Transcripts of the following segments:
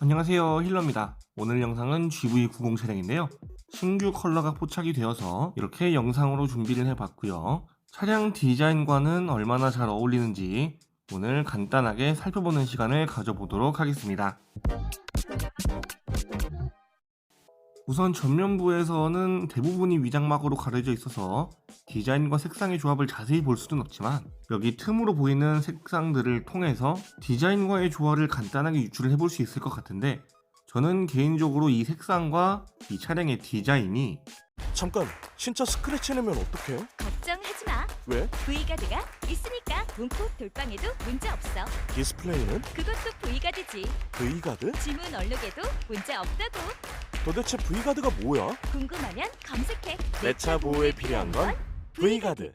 안녕하세요. 힐러입니다. 오늘 영상은 GV90 차량인데요. 신규 컬러가 포착이 되어서 이렇게 영상으로 준비를 해봤고요. 차량 디자인과는 얼마나 잘 어울리는지 오늘 간단하게 살펴보는 시간을 가져보도록 하겠습니다 우선 전면부에서는 대부분이 위장막으로 가려져 있어서 디자인과 색상의 조합을 자세히 볼 수는 없지만 여기 틈으로 보이는 색상들을 통해서 디자인과의 조화를 간단하게 유출을 해볼 수 있을 것 같은데 저는 개인적으로 이 색상과 이 차량의 디자인이 잠깐 진짜 스크래치 내면 어떡해? 걱정하지 마. 왜? V가드가 있으니까 문콕 돌빵에도 문제 없어. 디스플레이는 그것도 V가드지. V가드? 지문 얼룩에도 문제 없다고. 도대체 V가드가 뭐야? 궁금하면 검색해. 내 차 보호에 필요한 건 V가드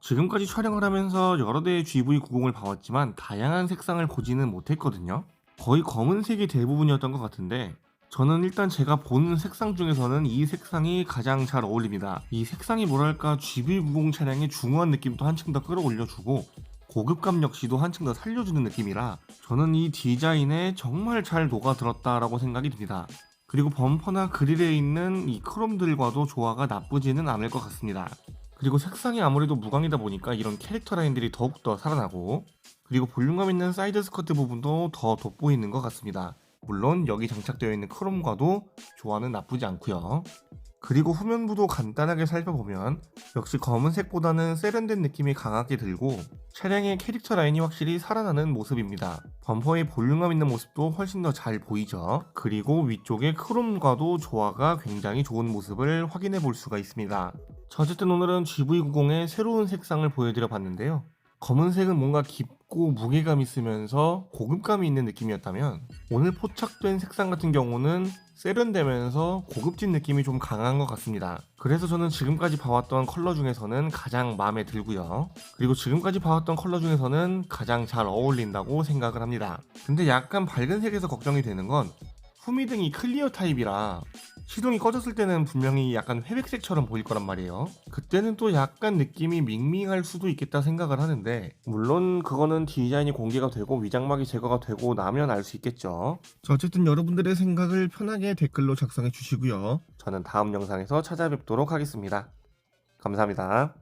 지금까지 촬영을 하면서 여러 대의 GV90을 봐왔지만 다양한 색상을 보지는 못했거든요. 거의 검은색이 대부분이었던 것 같은데 저는 일단 제가 본 색상 중에서는 이 색상이 가장 잘 어울립니다. 이 색상이 뭐랄까 GV90 차량의 중후한 느낌도 한층 더 끌어올려주고 고급감 역시도 한층 더 살려주는 느낌이라 저는 이 디자인에 정말 잘 녹아들었다라고 생각이 듭니다. 그리고 범퍼나 그릴에 있는 이 크롬들과도 조화가 나쁘지는 않을 것 같습니다. 그리고 색상이 아무래도 무광이다 보니까 이런 캐릭터 라인들이 더욱더 살아나고 그리고 볼륨감 있는 사이드 스커트 부분도 더 돋보이는 것 같습니다. 물론 여기 장착되어 있는 크롬과도 조화는 나쁘지 않고요. 그리고 후면부도 간단하게 살펴보면 역시 검은색보다는 세련된 느낌이 강하게 들고 차량의 캐릭터 라인이 확실히 살아나는 모습입니다. 범퍼의 볼륨감 있는 모습도 훨씬 더 잘 보이죠. 그리고 위쪽의 크롬과도 조화가 굉장히 좋은 모습을 확인해 볼 수가 있습니다. 자, 어쨌든 오늘은 GV90의 새로운 색상을 보여드려 봤는데요. 검은색은 뭔가 깊 고 무게감 있으면서 고급감이 있는 느낌이었다면 오늘 포착된 색상 같은 경우는 세련되면서 고급진 느낌이 좀 강한 것 같습니다. 그래서 저는 지금까지 봐왔던 컬러 중에서는 가장 마음에 들고요. 그리고 지금까지 봐왔던 컬러 중에서는 가장 잘 어울린다고 생각을 합니다. 근데 약간 밝은 색에서 걱정이 되는 건 후미등이 클리어 타입이라 시동이 꺼졌을 때는 분명히 약간 회백색처럼 보일 거란 말이에요. 그때는 또 약간 느낌이 밍밍할 수도 있겠다 생각을 하는데 물론 그거는 디자인이 공개가 되고 위장막이 제거가 되고 나면 알 수 있겠죠. 자, 어쨌든 여러분들의 생각을 편하게 댓글로 작성해 주시고요. 저는 다음 영상에서 찾아뵙도록 하겠습니다. 감사합니다.